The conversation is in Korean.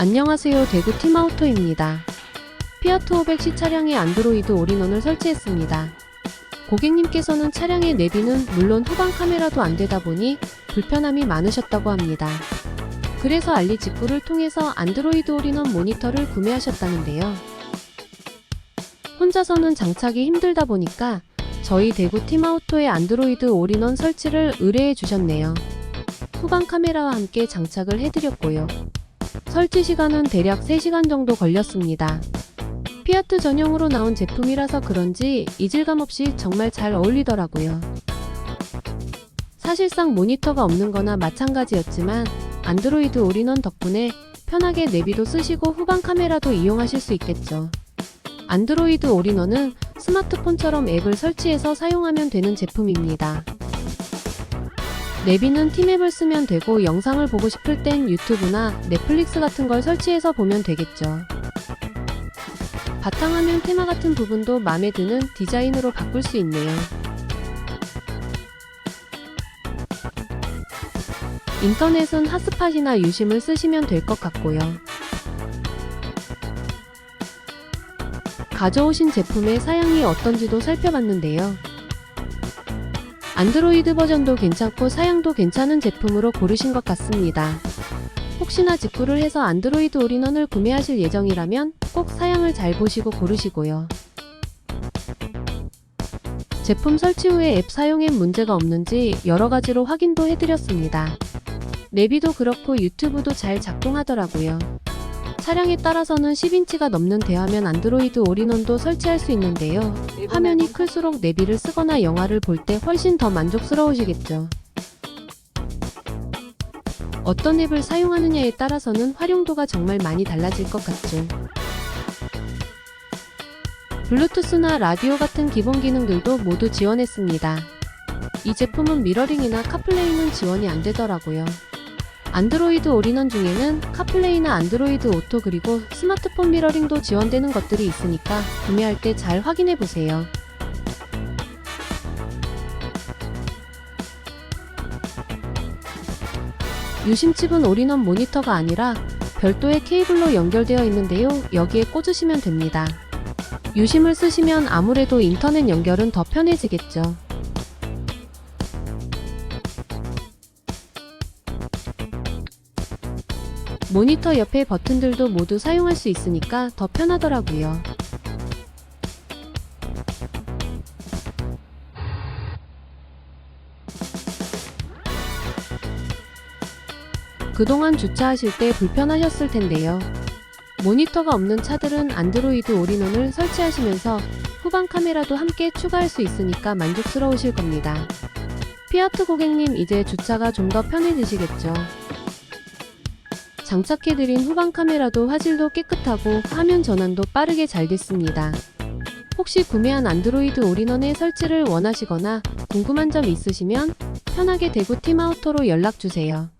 안녕하세요. 대구 팀아우토입니다. 피아트 500C 차량에 안드로이드 올인원을 설치했습니다. 고객님께서는 차량의 내비는 물론 후방 카메라도 안 되다 보니 불편함이 많으셨다고 합니다. 그래서 알리 직구를 통해서 안드로이드 올인원 모니터를 구매하셨다는데요. 혼자서는 장착이 힘들다 보니까 저희 대구 팀아우토의 안드로이드 올인원 설치를 의뢰해 주셨네요. 후방 카메라와 함께 장착을 해드렸고요. 설치 시간은 대략 3시간 정도 걸렸습니다. 피아트 전용으로 나온 제품이라서 그런지 이질감 없이 정말 잘 어울리더라고요. 사실상 모니터가 없는 거나 마찬가지였지만 안드로이드 올인원 덕분에 편하게 내비도 쓰시고 후방 카메라도 이용하실 수 있겠죠. 안드로이드 올인원은 스마트폰처럼 앱을 설치해서 사용하면 되는 제품입니다. 내비는 팀앱을 쓰면 되고 영상을 보고 싶을 땐 유튜브나 넷플릭스 같은 걸 설치해서 보면 되겠죠. 바탕화면 테마 같은 부분도 마음에 드는 디자인으로 바꿀 수 있네요. 인터넷은 핫스팟이나 유심을 쓰시면 될 것 같고요. 가져오신 제품의 사양이 어떤지도 살펴봤는데요. 안드로이드 버전도 괜찮고 사양도 괜찮은 제품으로 고르신 것 같습니다. 혹시나 직구를 해서 안드로이드 올인원을 구매하실 예정이라면 꼭 사양을 잘 보시고 고르시고요. 제품 설치 후에 앱 사용엔 문제가 없는지 여러 가지로 확인도 해드렸습니다. 내비도 그렇고 유튜브도 잘 작동하더라고요. 차량에 따라서는 10인치가 넘는 대화면 안드로이드 올인원도 설치할 수 있는데요. 화면이 클수록 내비를 쓰거나 영화를 볼 때 훨씬 더 만족스러우시겠죠. 어떤 앱을 사용하느냐에 따라서는 활용도가 정말 많이 달라질 것 같죠. 블루투스나 라디오 같은 기본 기능들도 모두 지원했습니다. 이 제품은 미러링이나 카플레이는 지원이 안 되더라고요. 안드로이드 올인원 중에는 카플레이나 안드로이드 오토 그리고 스마트폰 미러링도 지원되는 것들이 있으니까 구매할 때 잘 확인해 보세요. 유심칩은 올인원 모니터가 아니라 별도의 케이블로 연결되어 있는데요. 여기에 꽂으시면 됩니다. 유심을 쓰시면 아무래도 인터넷 연결은 더 편해지겠죠. 모니터 옆에 버튼들도 모두 사용할 수 있으니까 더 편하더라고요. 그동안 주차하실 때 불편하셨을 텐데요. 모니터가 없는 차들은 안드로이드 올인원을 설치하시면서 후방 카메라도 함께 추가할 수 있으니까 만족스러우실 겁니다. 피아트 고객님 이제 주차가 좀 더 편해지시겠죠. 장착해드린 후방 카메라도 화질도 깨끗하고 화면 전환도 빠르게 잘 됐습니다. 혹시 구매한 안드로이드 올인원의 설치를 원하시거나 궁금한 점 있으시면 편하게 대구 팀아우터로 연락주세요.